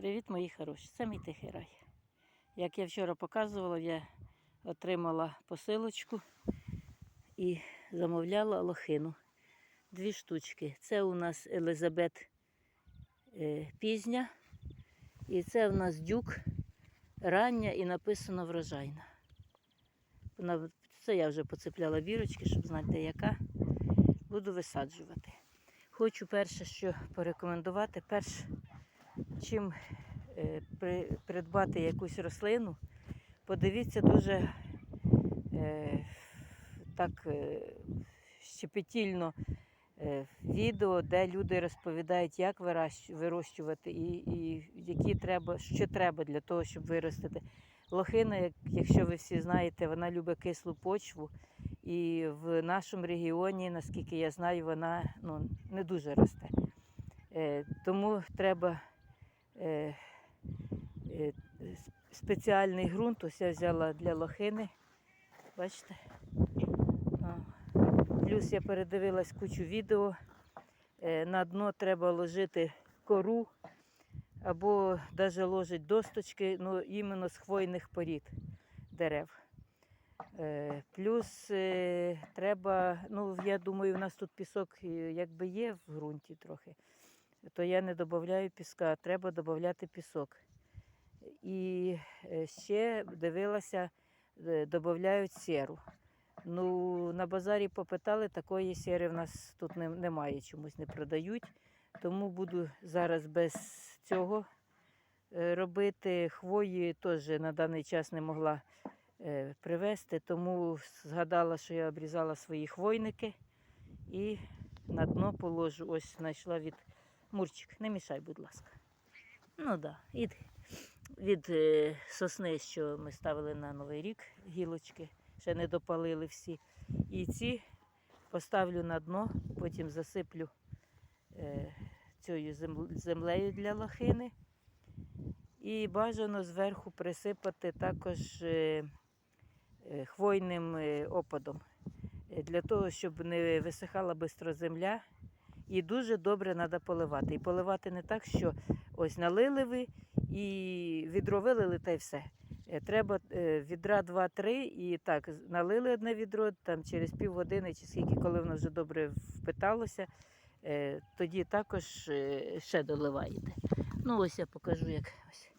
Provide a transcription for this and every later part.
Привіт, мої хороші! Це мій тихий рай. Як я вчора показувала, я отримала посилочку і замовляла лохину. Дві штучки. Це у нас Елизабет е, пізня. І це у нас дюк рання і написано врожайна. Це я вже поцепляла бірочки, щоб знати, яка. Буду висаджувати. Хочу перше, що порекомендувати, перш чим е, придбати якусь рослину, подивіться дуже е, так е, щепетільно відео, де люди розповідають, як вирощувати і, і які треба, що треба для того, щоб виростити. Лохина, якщо ви всі знаєте, вона любить кислу почву. І в нашому регіоні, наскільки я знаю, вона ну, не дуже росте. Тому треба спеціальний ґрунт. Ось я взяла для лохини. Бачите? Плюс я передивилась кучу відео. Е, на дно треба ложити кору або навіть ложить досточки, ну, іменно з хвойних порід дерев. Е, Плюс е, треба, ну я думаю, у нас тут пісок е, якби є в ґрунті трохи, то я не додаю піска, треба додати пісок. І е, ще дивилася, е, додають сіру. Ну, на базарі попитали, такої сіри в нас тут немає, чомусь не продають. Тому буду зараз без цього е, робити. Хвої теж на даний час не могла привезти, тому згадала, що я обрізала свої хвойники і на дно положу. Ось знайшла від Мурчик. Не мішай, будь ласка. Ну да, від, від е, сосни, що ми ставили на Новий рік, гілочки, ще не допалили всі. І ці поставлю на дно, потім засиплю е, цією землею для лохини. І бажано зверху присипати також е, е, хвойним е, опадом, е, для того, щоб не висихала швидко земля. І дуже добре треба поливати. І поливати не так, що ось налили ви і відро вилили та й все. Е, Треба е, відра 2-3 і так, налили одне відро там через півгодини чи скільки, коли воно вже добре впиталося, е, тоді також ще доливаєте. Ну, ось я покажу, як ось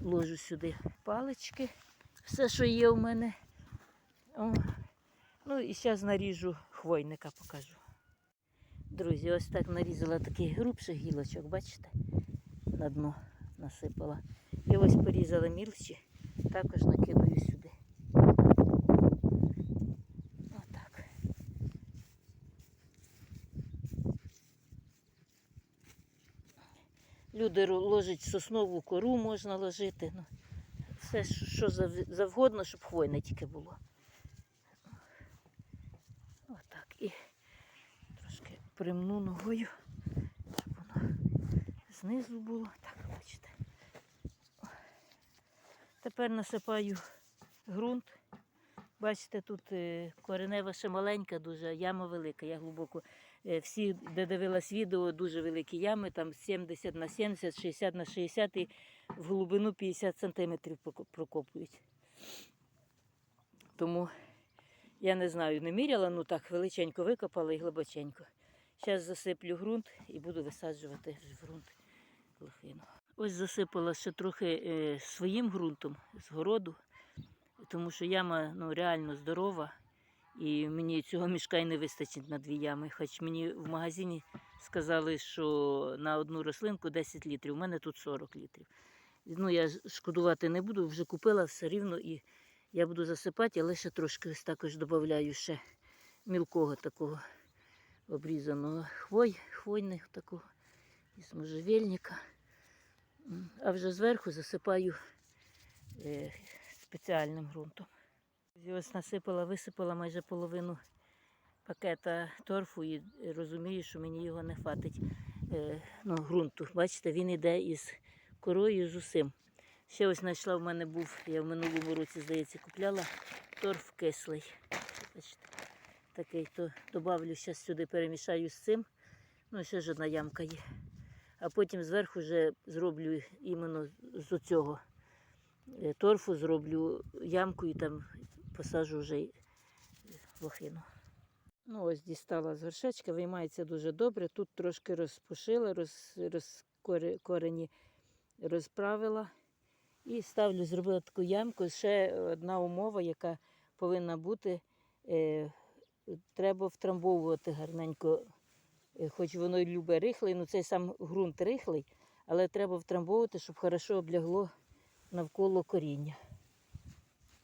ложу сюди палички, все, що є у мене. О. Ну і зараз наріжу хвойника покажу. Друзі, ось так нарізала такий грубших гілочок, бачите? На дно насипала. І ось порізала мілчі, також накидаю сюди. Отак. Люди ложать соснову кору можна ложити. Ну, все, що завгодно, щоб хвойне тільки було. Отак. І трошки примну ногою, щоб воно знизу було. Так, бачите. Тепер насипаю ґрунт. Бачите, тут е, коренева ще маленька, дуже, яма велика. Я глибоко. е, Всі, де дивилась відео, дуже великі ями, там 70 на 70, 60 на 60 і в глибину 50 сантиметрів прокопують. Тому я не знаю, не міряла, ну так величенько викопала і глибоченько. Зараз засиплю ґрунт і буду висаджувати в ґрунт лохину. Ось засипала ще трохи е, своїм ґрунтом з городу, тому що яма ну, реально здорова. І мені цього мішка й не вистачить на дві ями. Хоч мені в магазині сказали, що на одну рослинку 10 літрів, у мене тут 40 літрів. Ну, я шкодувати не буду, вже купила все рівно і я буду засипати, але ще трошки ось також додаю ще мілкого такого обрізаного хвой, хвойних такого із можжевельника. А вже зверху засипаю е, спеціальним ґрунтом. Ось насипала, висипала майже половину пакета торфу і розумію, що мені його не хватить е, ну, ґрунту. Бачите, він іде із корою з усім. Ще ось знайшла в мене був, я в минулому році, здається, купляла торф кислий. Бачите, такий, то добавлю зараз сюди, перемішаю з цим. Ну, ще ж одна ямка є. а потім зверху вже зроблю іменно з оцього е, торфу, зроблю ямку і там посаджу вже лохину. Ну, ось дістала з горшечка, виймається дуже добре. Тут трошки розпушила, роз, роз, корені розправила. І ставлю, зробила таку ямку. Ще одна умова, яка повинна бути, е, треба втрамбовувати гарненько, е, хоч воно й любе рихлий, ну цей сам ґрунт рихлий, але треба втрамбовувати, щоб хорошо облягло навколо коріння.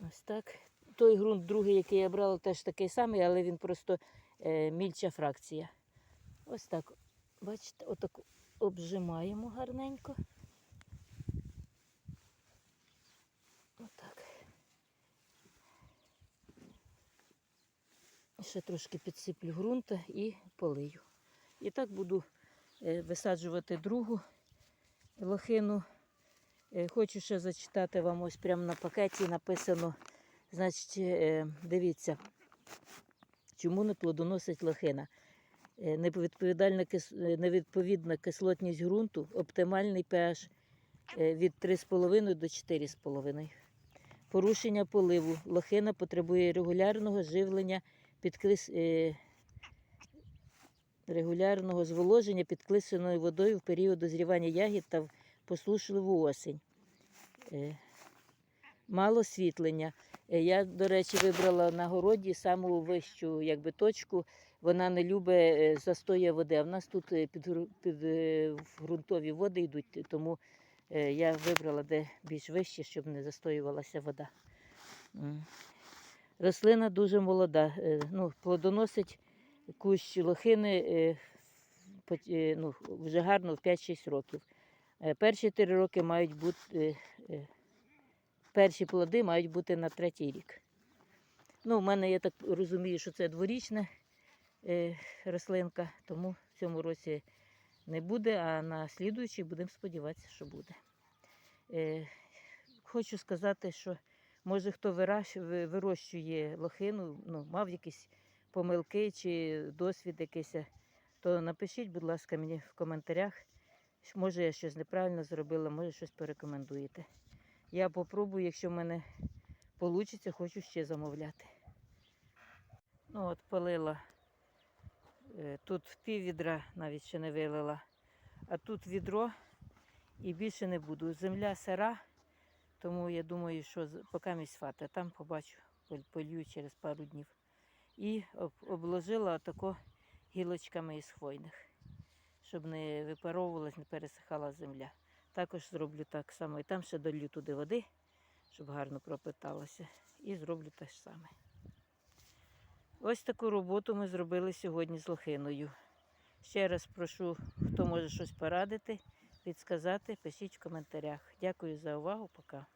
Ось так. Той ґрунт, другий, який я брала, теж такий самий, але він просто е, мільча фракція. Ось так. Бачите, отак обжимаємо гарненько. Ще трошки підсиплю ґрунта і полию. І так буду е, висаджувати другу лохину. Е, Хочу ще зачитати вам ось прямо на пакеті написано, значить, е, дивіться, чому не плодоносить лохина. Невідповідна кислотність ґрунту, оптимальний pH від 3,5 до 4,5. Порушення поливу. Лохина потребує регулярного живлення, підкис... е, регулярного зволоження підкисленою водою в період дозрівання ягід та в посушливу осінь. Е, Мало освітлення. Е, Я, до речі, вибрала на городі саму вищу якби, точку. Вона не любить застоя води. А в нас тут під, під ґрунтові води йдуть, тому я вибрала де більш вище, щоб не застоювалася вода. Рослина дуже молода. е, Ну, плодоносить кущ лохини е, е, ну, вже гарно в 5-6 років. Перші 3 роки мають бути, перші плоди мають бути на третій рік. Ну, в мене, я так розумію, що це дворічна рослинка, тому в цьому році не буде, а на слідуючий будемо сподіватися, що буде. Хочу сказати, що може хто вирощує лохину, ну, мав якісь помилки чи досвід якийсь, то напишіть, будь ласка, мені в коментарях. Може, я щось неправильно зробила, може щось порекомендуєте. Я попробую, якщо в мене вийде, хочу ще замовляти. Ну от полила. Е, Тут пів відра навіть ще не вилила. А тут відро і більше не буду. Земля сира, тому я думаю, що поки місь фата, там побачу, пол- полью через пару днів. І обложила тако гілочками із хвойних, щоб не випаровувалась, не пересихала земля. Також зроблю так само. І там ще долью туди води, щоб гарно пропиталося. І зроблю те ж саме. Ось таку роботу ми зробили сьогодні з лохиною. Ще раз прошу, хто може щось порадити, підсказати, пишіть в коментарях. Дякую за увагу. Пока.